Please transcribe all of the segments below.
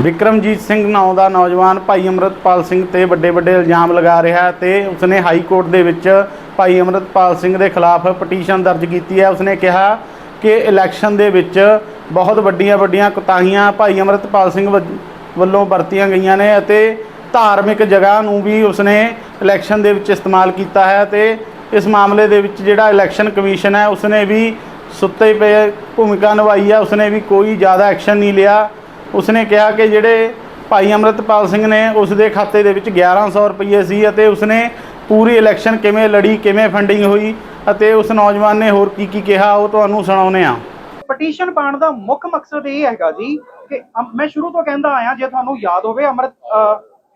ਵਿਕਰਮਜੀਤ ਸਿੰਘ ਨਾਂ ਦਾ ਨੌਜਵਾਨ ਭਾਈ ਅਮਰਤਪਾਲ ਸਿੰਘ ਤੇ ਵੱਡੇ ਵੱਡੇ ਇਲਜ਼ਾਮ ਲਗਾ ਰਿਹਾ ਹੈ ਤੇ ਉਸਨੇ ਹਾਈ ਕੋਰਟ ਦੇ ਵਿੱਚ ਭਾਈ ਅਮਰਤਪਾਲ ਸਿੰਘ ਦੇ ਖਿਲਾਫ ਪਟੀਸ਼ਨ ਦਰਜ ਕੀਤੀ ਹੈ। ਉਸਨੇ ਕਿਹਾ ਕਿ ਇਲੈਕਸ਼ਨ ਦੇ ਵਿੱਚ ਬਹੁਤ ਵੱਡੀਆਂ ਵੱਡੀਆਂ ਕੁਤਾਹੀਆਂ ਭਾਈ ਅਮਰਤਪਾਲ ਸਿੰਘ ਵੱ- ਵੱਲੋਂ ਵਰਤੀਆਂ ਗਈਆਂ ਨੇ ਅਤੇ ਧਾਰਮਿਕ ਜਗ੍ਹਾ ਨੂੰ ਵੀ ਉਸਨੇ ਇਲੈਕਸ਼ਨ ਦੇ ਵਿੱਚ ਇਸਤੇਮਾਲ ਕੀਤਾ ਹੈ ਤੇ ਇਸ ਮਾਮਲੇ ਦੇ ਵਿੱਚ ਜਿਹੜਾ ਇਲੈਕਸ਼ਨ ਕਮਿਸ਼ਨ ਹੈ, ਉਸਨੇ ਵੀ ਸੁੱਤੇ ਪਏ ਭੂਮਿਕਾ ਨਿਭਾਈ ਹੈ ਉਸਨੇ ਵੀ ਕੋਈ ਜ਼ਿਆਦਾ ਐਕਸ਼ਨ ਨਹੀਂ ਲਿਆ। ਉਸਨੇ ਕਿਹਾ ਕਿ ਜਿਹੜੇ ਭਾਈ ਅਮਰਤਪਾਲ ਸਿੰਘ ਨੇ ਉਸ ਦੇ ਖਾਤੇ ਦੇ ਵਿੱਚ 1100 ਰੁਪਏ ਸੀ ਅਤੇ ਉਸਨੇ ਪੂਰੀ ਇਲੈਕਸ਼ਨ ਕਿਵੇਂ ਲੜੀ, ਕਿਵੇਂ ਫੰਡਿੰਗ ਹੋਈ ਅਤੇ ਉਸ ਨੌਜਵਾਨ ਨੇ ਹੋਰ ਕੀ ਕੀ ਕਿਹਾ, ਉਹ ਤੁਹਾਨੂੰ ਸੁਣਾਉਂਦੇ ਆ ਪਟੀਸ਼ਨ ਪਾਉਣ ਦਾ ਮੁੱਖ ਮਕਸਦ ਇਹ ਹੈਗਾ ਜੀ ਕਿ ਮੈਂ ਸ਼ੁਰੂ ਤੋਂ ਕਹਿੰਦਾ ਆਇਆ, ਜੇ ਤੁਹਾਨੂੰ ਯਾਦ ਹੋਵੇ, ਅਮਰਤ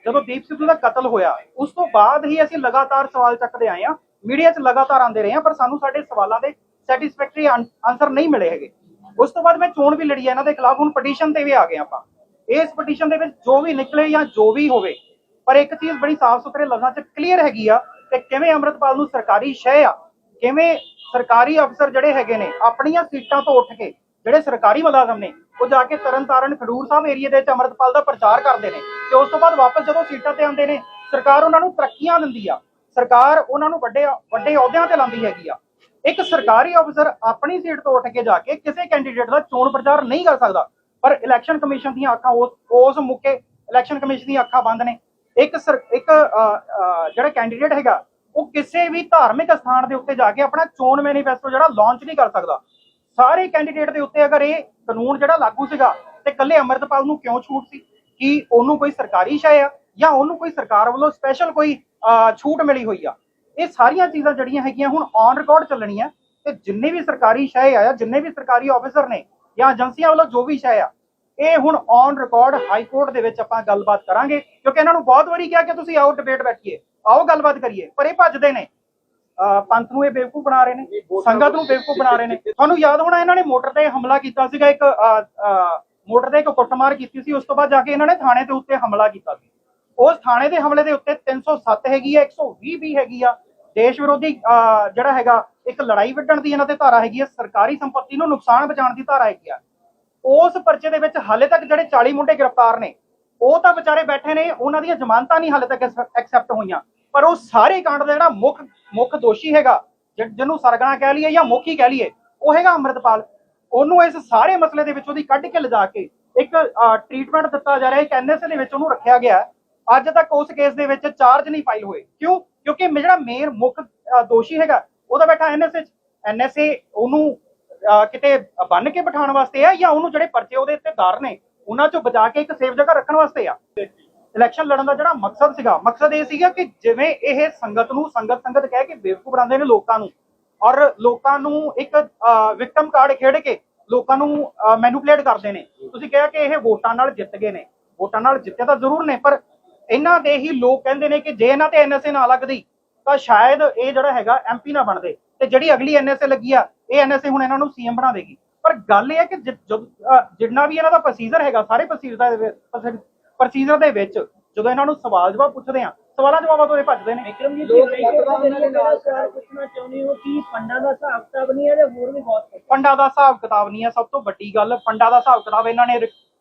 ਜਦੋਂ ਦੀਪ ਸਿੱਧੂ ਦਾ ਕਤਲ ਹੋਇਆ, ਉਸ ਤੋਂ ਬਾਅਦ ਹੀ ਅਸੀਂ ਲਗਾਤਾਰ ਸਵਾਲ ਚੱਕਦੇ ਆਏ ਆ ਮੀਡੀਆ 'ਚ ਲਗਾਤਾਰ ਆਉਂਦੇ ਰਹੇ ਆ ਪਰ ਸਾਨੂੰ ਸਾਡੇ ਸਵਾਲਾਂ ਦੇ ਸੈਟੀਸਫੈਕਟਰੀ ਆਨਸਰ ਨਹੀਂ ਮਿਲੇ ਹੈਗੇ। ਉਸ ਤੋਂ ਬਾਅਦ ਮੈਂ ਚੋਣ ਵੀ ਲੜੀ ਆ ਇਹਨਾਂ ਦੇ ਖਿਲਾਫ। ਹੁਣ ਪਟੀਸ਼ਨ ਤੇ ਵੀ ਆ ਗਏ ਆਪਾਂ। ਇਸ ਪਟੀਸ਼ਨ ਦੇ ਵਿੱਚ ਜੋ ਵੀ ਨਿਕਲੇ ਜਾਂ ਜੋ ਵੀ ਹੋਵੇ, ਪਰ ਇੱਕ ਚੀਜ਼ ਬੜੀ ਸਾਫ਼ ਸੁਥਰੇ ਲਫ਼ਜ਼ਾਂ 'ਚ ਕਲੀਅਰ ਹੈਗੀ ਆ ਕਿ ਕਿਵੇਂ ਅੰਮ੍ਰਿਤਪਾਲ ਨੂੰ ਸਰਕਾਰੀ ਸ਼ੈ ਆ, ਕਿਵੇਂ ਸਰਕਾਰੀ ਅਫਸਰ ਜਿਹੜੇ ਹੈਗੇ ਨੇ, ਆਪਣੀਆਂ ਸੀਟਾਂ ਤੋਂ ਉੱਠ ਕੇ ਜਿਹੜੇ ਸਰਕਾਰੀ ਮੁਲਾਜ਼ਮ ਨੇ, ਉਹ ਜਾ ਕੇ ਤਰਨਤਾਰਨ ਖਡੂਰ ਸਾਹਿਬ ਏਰੀਆ ਦੇ ਵਿੱਚ ਅੰਮ੍ਰਿਤਪਾਲ ਦਾ ਪ੍ਰਚਾਰ ਕਰਦੇ ਨੇ ਤੇ ਉਸ ਤੋਂ ਬਾਅਦ ਵਾਪਸ ਜਦੋਂ ਸੀਟਾਂ ਤੇ ਆਉਂਦੇ ਨੇ, ਸਰਕਾਰ ਉਹਨਾਂ ਨੂੰ ਤਰੱਕੀਆਂ ਦਿੰਦੀ ਆ। ਸਰਕਾਰ ਉਹਨਾਂ ਨੂੰ ਵੱਡੇ ਵੱਡੇ ਅਹੁਦਿਆਂ ਤੇ ਲਾਉਂਦੀ ਹੈਗੀ ਆ। ਇੱਕ ਸਰਕਾਰੀ ਅਫਸਰ ਆਪਣੀ ਸੀਟ ਤੋਂ ਉੱਠ ਕੇ ਜਾ ਕੇ ਕਿਸੇ ਕੈਂਡੀਡੇਟ ਦਾ ਚੋਣ ਪ੍ਰਚਾਰ ਨਹੀਂ ਕਰ ਸਕਦਾ, ਪਰ ਇਲੈਕਸ਼ਨ ਕਮਿਸ਼ਨ ਦੀਆਂ ਅੱਖਾਂ ਉਸ ਉਸ ਮੁੱਕੇ ਇਲੈਕਸ਼ਨ ਕਮਿਸ਼ਨ ਦੀਆਂ ਅੱਖਾਂ ਬੰਦ ਨੇ। ਇੱਕ ਸਰ, ਇੱਕ ਜਿਹੜਾ ਕੈਂਡੀਡੇਟ ਹੈਗਾ, ਉਹ ਕਿਸੇ ਵੀ ਧਾਰਮਿਕ ਸਥਾਨ ਦੇ ਉੱਤੇ ਜਾ ਕੇ ਆਪਣਾ ਚੋਣ ਮੈਨੀਫੈਸਟੋ ਜਿਹੜਾ ਲਾਂਚ ਨਹੀਂ ਕਰ ਸਕਦਾ। ਸਾਰੇ ਕੈਂਡੀਡੇਟ ਦੇ ਉੱਤੇ ਅਗਰ ਇਹ ਕਾਨੂੰਨ ਜਿਹੜਾ ਲਾਗੂ ਸੀਗਾ ਤੇ ਕੱਲੇ ਅਮਰਤਪਾਲ ਨੂੰ ਕਿਉਂ ਛੂਟ ਸੀ? ਕਿ ਉਹਨੂੰ ਕੋਈ ਸਰਕਾਰੀ ਸ਼ੈ ਆ ਜਾਂ ਉਹਨੂੰ ਕੋਈ ਸਰਕਾਰ ਵੱਲੋਂ ਸਪੈਸ਼ਲ ਕੋਈ ਛੂਟ ਮਿਲੀ ਹੋਈ ਆ? ਇਹ ਸਾਰੀਆਂ ਚੀਜ਼ਾਂ ਜਿਹੜੀਆਂ ਹੈਗੀਆਂ ਹੁਣ ਔਨ ਰਿਕਾਰਡ ਚੱਲਣੀਆਂ ਤੇ ਜਿੰਨੇ ਵੀ ਸਰਕਾਰੀ ਸ਼ੈ ਆ ਜਿੰਨੇ ਵੀ ਸਰਕਾਰੀ ਆਫੀਸਰ ਨੇ ਜਾਂ ਏਜੰਸੀਆਂ ਵੱਲੋਂ ਜੋ ਵੀ ਸ਼ੈ ਆ ਇਹ ਹੁਣ ਔਨ ਰਿਕਾਰਡ ਹਾਈ ਕੋਰਟ ਦੇ ਵਿੱਚ ਆਪਾਂ ਗੱਲਬਾਤ ਕਰਾਂਗੇ ਕਿਉਂਕਿ ਇਹਨਾਂ ਨੂੰ ਬਹੁਤ ਵਾਰੀ ਕਿਹਾ ਕਿ ਤੁਸੀਂ ਆਓ ਡਿਬੇਟ ਬੈਠੀਏ ਆਓ ਗੱਲਬਾਤ ਕਰੀਏ ਪਰ ਇਹ ਭੱਜਦੇ ਨੇ। ਪੰਥ ਨੂੰ ਇਹ ਬੇਵਕੂਫ ਬਣਾ ਰਹੇ ਨੇ ਸੰਗਤ ਨੂੰ ਬੇਵਕੂਫ ਬਣਾ ਰਹੇ ਨੇ। ਤੁਹਾਨੂੰ ਯਾਦ ਹੋਣਾ ਇਹਨਾਂ ਨੇ ਮੋਟਰ ਤੇ ਹਮਲਾ ਕੀਤਾ ਸੀਗਾ ਇੱਕ ਮੋਟਰ ਤੇ ਇੱਕ ਕੁੱਟਮਾਰ ਕੀਤੀ ਸੀ ਉਸ ਤੋਂ ਬਾਅਦ ਜਾ ਕੇ ਇਹਨਾਂ ਨੇ ਥਾਣੇ ਦੇ ਉੱਤੇ ਹਮਲਾ ਕੀਤਾ ਸੀ। ਉਸ ਥਾਣੇ ਦੇ ਹਮਲੇ ਦੇ ਉੱਤੇ 307 ਹੈਗੀ ਆ 120 ਵੀ ਹੈਗੀ ਆ ਦੇਸ਼ ਵਿਰੋਧੀ ਅਹ, ਜਿਹੜਾ ਹੈਗਾ ਇੱਕ ਲੜਾਈ ਵਿੱਢਣ ਦੀ ਇਹਨਾਂ ਤੇ ਧਾਰਾ ਹੈਗੀ ਹੈ ਸਰਕਾਰੀ ਸੰਪਤੀ ਨੂੰ ਨੁਕਸਾਨ ਪਹੁੰਚਾਉਣ ਦੀ ਧਾਰਾ ਹੈਗੀ ਆ। ਉਸ ਪਰਚੇ ਦੇ ਵਿੱਚ ਹਾਲੇ ਤੱਕ ਜਿਹੜੇ 40 ਮੁੰਡੇ ਗ੍ਰਿਫਤਾਰ ਨੇ ਉਹ ਤਾਂ ਵਿਚਾਰੇ ਬੈਠੇ ਨੇ ਉਹਨਾਂ ਦੀਆਂ ਜ਼ਮਾਨਤਾਂ ਨਹੀਂ ਹਾਲੇ ਤੱਕ ਐਕਸੈਪਟ ਹੋਈਆਂ। ਪਰ ਉਹ ਸਾਰੇ ਕਾਂਡ ਦਾ ਜਿਹੜਾ ਮੁੱਖ ਮੁੱਖ ਦੋਸ਼ੀ ਹੈਗਾ ਜਿਹਨੂੰ ਸਰਗਣਾ ਕਹਿ ਲਈਏ ਜਾਂ ਮੁਖੀ ਕਹਿ ਲਈਏ ਉਹ ਹੈਗਾ ਅੰਮ੍ਰਿਤਪਾਲ। ਉਹਨੂੰ ਇਸ ਸਾਰੇ ਮਸਲੇ ਦੇ ਵਿੱਚ ਉਹਦੀ ਕੱਢ ਕੇ ਲਿਜਾ ਕੇ ਇੱਕ ਟ੍ਰੀਟਮੈਂਟ ਦਿੱਤਾ ਜਾ ਰਿਹਾ ਹੈ ਐਨਐਸਏ ਦੇ ਵਿੱਚ ਉਹਨੂੰ ਰੱਖਿਆ ਗਿਆ। ਅੱਜ ਤੱਕ ਉਸ ਕੇਸ ਦੇ ਵਿੱਚ ਚਾਰਜ ਨਹੀਂ ਫਾਈਲ ਹੋਏ। ਕਿਉਂ? ਕਿਉਂਕਿ ਜਿਹੜਾ ਮੇਨ ਮੁੱਖ ਦੋਸ਼ੀ ਹੈਗਾ, ਉਹਦਾ ਬੈਠਾ ਐਨਐਸਏ ਐਨਐਸਏ ਉਹਨੂੰ ਕਿਤੇ ਬੰਨ ਕੇ ਬਿਠਾਉਣ ਵਾਸਤੇ ਆ ਜਾਂ ਉਹਨੂੰ ਜਿਹੜੇ ਪਰਚੇ ਉਹਦੇ ਉੱਤੇ ਦਰ ਨੇ, ਉਹਨਾਂ ਚੋਂ ਬਚਾ ਕੇ ਇੱਕ ਸੇਫ ਜਗ੍ਹਾ ਰੱਖਣ ਵਾਸਤੇ ਆ? ਇਲੈਕਸ਼ਨ ਲੜਨ ਦਾ ਜਿਹੜਾ ਮਕਸਦ ਸੀਗਾ, ਮਕਸਦ ਇਹ ਸੀਗਾ ਕਿ ਜਿਵੇਂ ਇਹ ਸੰਗਤ ਨੂੰ ਸੰਗਤ ਸੰਗਤ ਕਹਿ ਕੇ ਬੇਵਕੂਫ ਬਣਾਉਂਦੇ ਨੇ ਲੋਕਾਂ ਨੂੰ, ਔਰ ਲੋਕਾਂ ਨੂੰ ਇੱਕ ਵਿਕਟਮ ਕਾਰਡ ਖੇਡ ਕੇ ਲੋਕਾਂ ਨੂੰ ਮੈਨੂਪਲੇਟ ਕਰਦੇ ਨੇ। ਤੁਸੀਂ ਕਿਹਾ ਕਿ ਇਹ ਵੋਟਾਂ ਨਾਲ ਜਿੱਤ ਗਏ ਨੇ। ਵੋਟਾਂ ਨਾਲ ਜਿੱਤਿਆ ਤਾਂ ਜ਼ਰੂਰ ਨੇ, ਪਰ ਇਹਨਾਂ ਦੇ ਹੀ ਲੋਕ ਕਹਿੰਦੇ ਨੇ ਕਿ ਜੇ ਇਹਨਾਂ ਤੇ ਐਨਐਸਏ ਨਾ ਲੱਗਦੀ ਤਾਂ ਸ਼ਾਇਦ ਇਹ ਜਿਹੜਾ ਹੈਗਾ ਐਮਪੀ ਨਾ ਬਣਦੇ। ਤੇ ਜਿਹੜੀ ਅਗਲੀ ਐਨਐਸਏ ਲੱਗੀ ਆ ਇਹ ਐਨਐਸਏ ਹੁਣ ਇਹਨਾਂ ਨੂੰ ਸੀਐਮ ਬਣਾ ਦੇਗੀ। ਪਰ ਗੱਲ ਇਹ ਹੈ ਕਿ ਜਿ- ਜਿੰਨਾ ਵੀ ਇਹਨਾਂ ਦਾ ਪ੍ਰੋਸੀਜਰ ਹੈਗਾ ਸਾਰੇ ਪ੍ਰੋਸੀਜਰ ਦੇ ਪ੍ਰੋਸੀਜਰ ਦੇ ਵਿੱਚ ਜਦੋਂ ਇਹਨਾਂ ਨੂੰ ਸਵਾਲ ਜਵਾਬ ਪੁੱਛਦੇ ਆ ਸਵਾਲਾਂ ਜਵਾਬਾਂ ਤੋਂ ਇਹ ਭੱਜਦੇ ਨੇ। ਵਿਕਰਮਜੀਤ ਜੀ ਸਵਾਲ ਪੁੱਛਣਾ ਚਾਹੁੰਦੇ ਹੋ ਕਿ ਫੰਡਾਂ ਦਾ ਹਿਸਾਬ ਕਿਤਾਬ ਨਹੀਂ ਹੈ ਤੇ ਹੋਰ ਵੀ ਬਹੁਤ। ਫੰਡਾਂ ਦਾ ਹਿਸਾਬ ਕਿਤਾਬ ਨਹੀਂ ਹੈ ਸਭ ਤੋਂ ਵੱਡੀ ਗੱਲ ਫੰਡਾਂ ਦਾ ਹਿਸਾਬ ਕਿਤਾਬ ਇਹਨਾਂ ਨੇ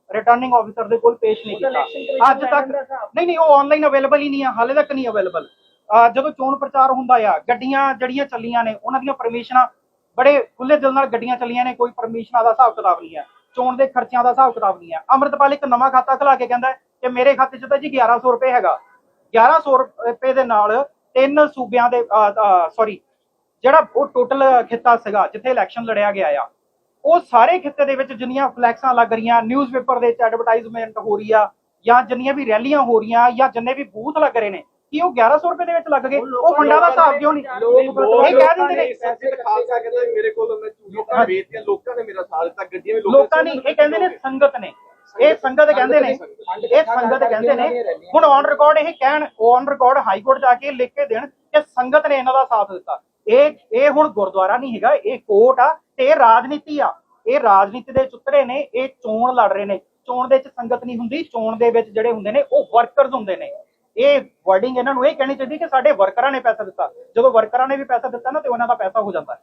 ਰਿਟਰਨਿੰਗ ਆਫੀਸਰ ਦੇ ਕੋਲ ਪੇਸ਼ ਨਹੀਂ ਕੀਤਾ। ਅੱਜ ਤੱਕ। ਨਹੀਂ ਨਹੀਂ ਉਹ ਆਨਲਾਈਨ ਅਵੇਲੇਬਲ ਹੀ ਨਹੀਂ ਆ ਹਾਲੇ ਤੱਕ ਨਹੀਂ ਅਵੇਲੇਬਲ ਜਦੋਂ ਚੋਣ ਪ੍ਰਚਾਰ ਹੁੰਦਾ ਆ ਗੱਡੀਆਂ ਜਿਹੜੀਆਂ ਚੱਲੀਆਂ ਨੇ ਉਹਨਾਂ ਦੀਆਂ ਪਰਮਿਸ਼ਨਾਂ ਬੜੇ ਖੁੱਲੇ ਦਿਲ ਨਾਲ ਗੱਡੀਆਂ ਚੱਲੀਆਂ ਨੇ ਕੋਈ ਪਰਮਿਸ਼ਨਾਂ ਦਾ ਹਿਸਾਬ ਕਿਤਾਬ ਨਹੀਂ ਹੈ ਚੋਣ ਦੇ ਖਰਚਿਆਂ ਦਾ ਹਿਸਾਬ ਕਿਤਾਬ ਨਹੀਂ ਹੈ ਅੰਮ੍ਰਿਤਪਾਲ ਇੱਕ ਨਵਾਂ ਖਾਤਾ ਖੁਲਾ ਕੇ ਕਹਿੰਦਾ ਕਿ ਮੇਰੇ ਖਾਤੇ 'ਚ ਤਾਂ ਜੀ 1100 ਰੁਪਏ ਹੈਗਾ। 1100 ਰੁਪਏ ਦੇ ਨਾਲ ਤਿੰਨ ਸੂਬਿਆਂ ਦੇ ਸੌਰੀ ਜਿਹੜਾ ਉਹ ਟੋਟਲ ਖਿੱਤਾ ਸੀਗਾ ਜਿੱਥੇ ਇਲੈਕਸ਼ਨ ਲੜਿਆ ਗਿਆ ਆ ਉਹ ਸਾਰੇ ਖਿੱਤੇ ਦੇ ਵਿੱਚ ਜਿੰਨੀਆਂ ਫਲੈਕਸਾਂ ਲੱਗ ਰਹੀਆਂ ਨਿਊਜ਼ਪੇਪਰ ਦੇ ਵਿੱਚ ਐਡਵਰਟਾਈਜ਼ਮੈਂਟ ਹੋ ਰਹੀ ਆ ਜਾਂ ਜਿੰਨੀਆਂ ਵੀ ਰੈਲੀਆਂ ਹੋ ਰਹੀਆਂ ਜਾਂ ਜਿੰਨੇ ਵੀ ਬੂਥ ਲੱਗ ਰਹੇ ਨੇ ਕੀ ਉਹ 1100 ਰੁਪਏ ਦੇ ਵਿੱਚ ਲੱਗ ਗਏ? ਉਹ ਫੰਡਾਂ ਦਾ ਹਿਸਾਬ ਕਿਉਂ ਨਹੀਂ? ਲੋਕ- ਇਹ ਕਹਿ ਦਿੰਦੇ ਨੇ। ਪੈਸੇ ਤਾਂ ਖਾਲਸਾ ਕਹਿੰਦਾ ਮੇਰੇ ਕੋਲ ਮੈਂ ਝੂਠੀਆਂ ਵੇਚਦੀਆਂ ਲੋਕਾਂ ਨੇ ਮੇਰਾ ਸਾਥ ਦਿੱਤਾ ਗੱਡੀਆਂ ਵੀ ਲੋਕਾਂ ਨੇ ਇਹ ਕਹਿੰਦੇ ਨੇ ਸੰਗਤ ਨੇ। ਇਹ ਸੰਗਤ ਕਹਿੰਦੇ ਨੇ ਇਹ ਸੰਗਤ ਕਹਿੰਦੇ ਨੇ ਹੁਣ ਔਨ ਰਿਕਾਰਡ ਇਹ ਕਹਿਣ ਔਨ ਰਿਕਾਰਡ ਹਾਈ ਕੋਰਟ ਜਾ ਕੇ ਲਿਖ ਕੇ ਦੇਣ ਕਿ ਸੰਗਤ ਨੇ ਇਹਨਾਂ ਦਾ ਸਾਥ ਦਿੱਤਾ। ਇਹ ਇਹ ਹੁਣ ਗੁਰਦੁਆਰਾ ਨਹੀਂ ਹੈਗਾ ਇਹ ਕੋਰਟ ਆ ਤੇ ਇਹ ਰਾਜਨੀਤੀ ਆ। ਇਹ ਰਾਜਨੀਤੀ ਦੇ ਚੁੱਤਰੇ ਨੇ, ਇਹ ਚੋਣ ਲੜ ਰਹੇ ਨੇ। ਚੋਣ ਦੇ ਵਿੱਚ ਸੰਗਤ ਨਹੀਂ ਹੁੰਦੀ, ਚੋਣ ਦੇ ਵਿੱਚ ਜਿਹੜੇ ਹੁੰਦੇ ਨੇ, ਉਹ ਵਰਕਰਸ ਹੁੰਦੇ ਨੇ। ਇਹ ਵਰਡਿੰਗ ਇਹਨਾਂ ਨੂੰ ਇਹ ਕਹਿਣੀ ਚਾਹੀਦੀ ਕਿ ਸਾਡੇ ਵਰਕਰਾਂ ਨੇ ਪੈਸਾ ਦਿੱਤਾ। ਜਦੋਂ ਵਰਕਰਾਂ ਨੇ ਵੀ ਪੈਸਾ ਦਿੱਤਾ ਨਾ, ਤੇ ਉਹਨਾਂ ਦਾ ਪੈਸਾ ਹੋ ਜਾਂਦਾ।